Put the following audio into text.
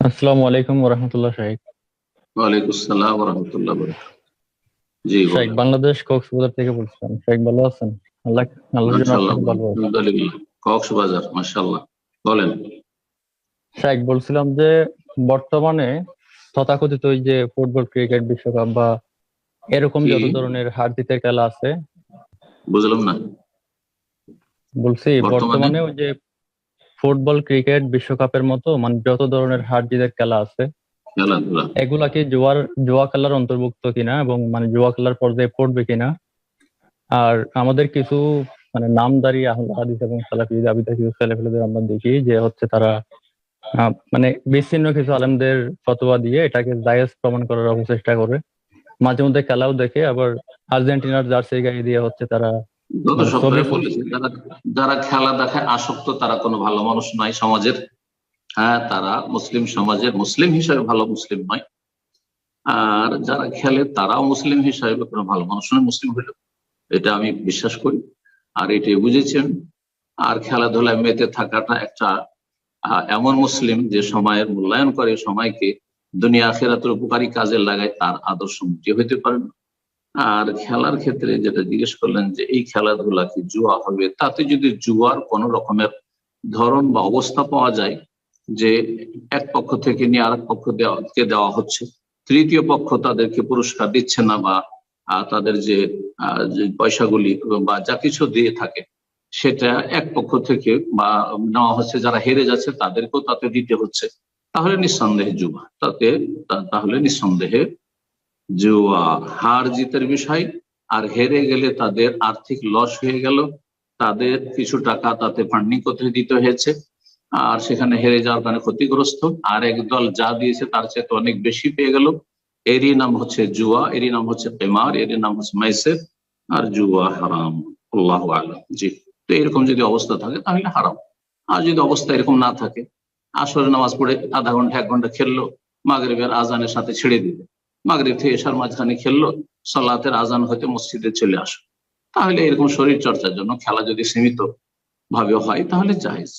আসসালামু আলাইকুম রহমতুল্লাহ শাহিক। ওয়ালাইকুম আসসালাম রহমতুল্লাহ জি শাহিক বাংলাদেশ কক্সবাজার থেকে বলছিলাম। শাহিক ভালো আছেন? আল্লাহ আল্লাহ কক্সবাজার মাশাআল্লাহ। বলেন। শাহিক বলছিলাম যে বর্তমানে তথাকথিত ওই যে ফুটবল ক্রিকেট বিশ্বকাপ বা এরকম যত ধরনের হার জিতের খেলা আছে বুঝলাম না। বলছি? বর্তমানে ওই যে ফুটবল ক্রিকেট বিশ্বকাপের মতো মানে যত ধরনের হার জিতের খেলা আছে এগুলা কি জুয়ার জুয়া খেলার অন্তর্ভুক্ত কিনা এবং মানে জুয়া খেলার পর্যায়ে পড়বে কিনা? আর আমাদের কিছু মানে নামদারি আহলে হাদিস এবং সালাফি কিছু ছেলেপেলেদের আমরা দেখি যে হচ্ছে তারা আহ, মানে বিচ্ছিন্ন কিছু আলেমদের ফতোয়া দিয়ে এটাকে জায়েজ প্রমাণ করার অপচেষ্টা করে। মাঝে মধ্যে খেলাও দেখে আবার আর্জেন্টিনার জার্সি গায়ে দিয়ে হচ্ছে তারা গত মানে সপ্তাহে বলেছি যারা যারা খেলা দেখায় আসক্ত তারা কোনো ভালো মানুষ নয় সমাজের। হ্যাঁ তারা মুসলিম সমাজের মুসলিম হিসাবে ভালো মুসলিম নয়। আর যারা খেলে তারাও মুসলিম হিসাবে কোনো ভালো মানুষ নয় মুসলিম হইল। এটা আমি বিশ্বাস করি। আর এটাই বুঝেছেন। আর খেলাধুলায় মেতে থাকাটা একটা আহ, এমন মুসলিম যে সময়ের মূল্যায়ন করে সময়কে দুনিয়া আখেরাতের উপকারী কাজে লাগায় তার আদর্শ মুক্তি হইতে পারে না। আর খেলার ক্ষেত্রে যেটা জিজ্ঞেস করলেন যে এই খেলাধুলা কি জুয়া হবে? তাতে যদি জুয়ার কোন রকমের ধরন বা অবস্থা পাওয়া যায় যে এক পক্ষ থেকে নিয়ে আরেক পক্ষ দেওয়া- কে দেওয়া হচ্ছে, তৃতীয় পক্ষ তাদেরকে পুরস্কার দিচ্ছে না বা তাদের যে পয়সাগুলি বা যা কিছু দিয়ে থাকে, সেটা এক পক্ষ থেকে বা নেওয়া হচ্ছে, যারা হেরে যাচ্ছে তাদেরকেও তাতে দিতে হচ্ছে। তাহলে নিঃসন্দেহে জুয়া। তাতে তাহলে নিঃসন্দেহে জুয়া, হার জিতের বিষয়, আর হেরে গেলে তাদের আর্থিক লস হয়ে গেল। তাদের কিছু টাকা তাতে ফান্ডিং করতে দিতে হয়েছে? আর সেখানে হেরে যাওয়ার কারণে ক্ষতিগ্রস্ত। আর এক দল যা দিয়েছে তার চেয়ে তো অনেক বেশি পেয়ে গেল। এরই নাম হচ্ছে জুয়া, এরই নাম হচ্ছে পেমার এরই নাম হচ্ছে মাইসের, আর জুয়া হারাম। আল্লাহ আলম। জি, তো এরকম যদি অবস্থা থাকে তাহলে হারাম। আর যদি অবস্থা এরকম না থাকে আসরে নামাজ পড়ে আধা ঘণ্টা, এক ঘণ্টা খেললো, মাগরিবের আজানের সাথে ছেড়ে দিবে মাগরিব থেকে এসার মাঝখানে খেললো, সালাতের আজান হতে মসজিদে চলে আসো তাহলে এরকম শরীর চর্চার জন্য খেলা যদি সীমিত ভাবে হয়, তাহলে জাহেজ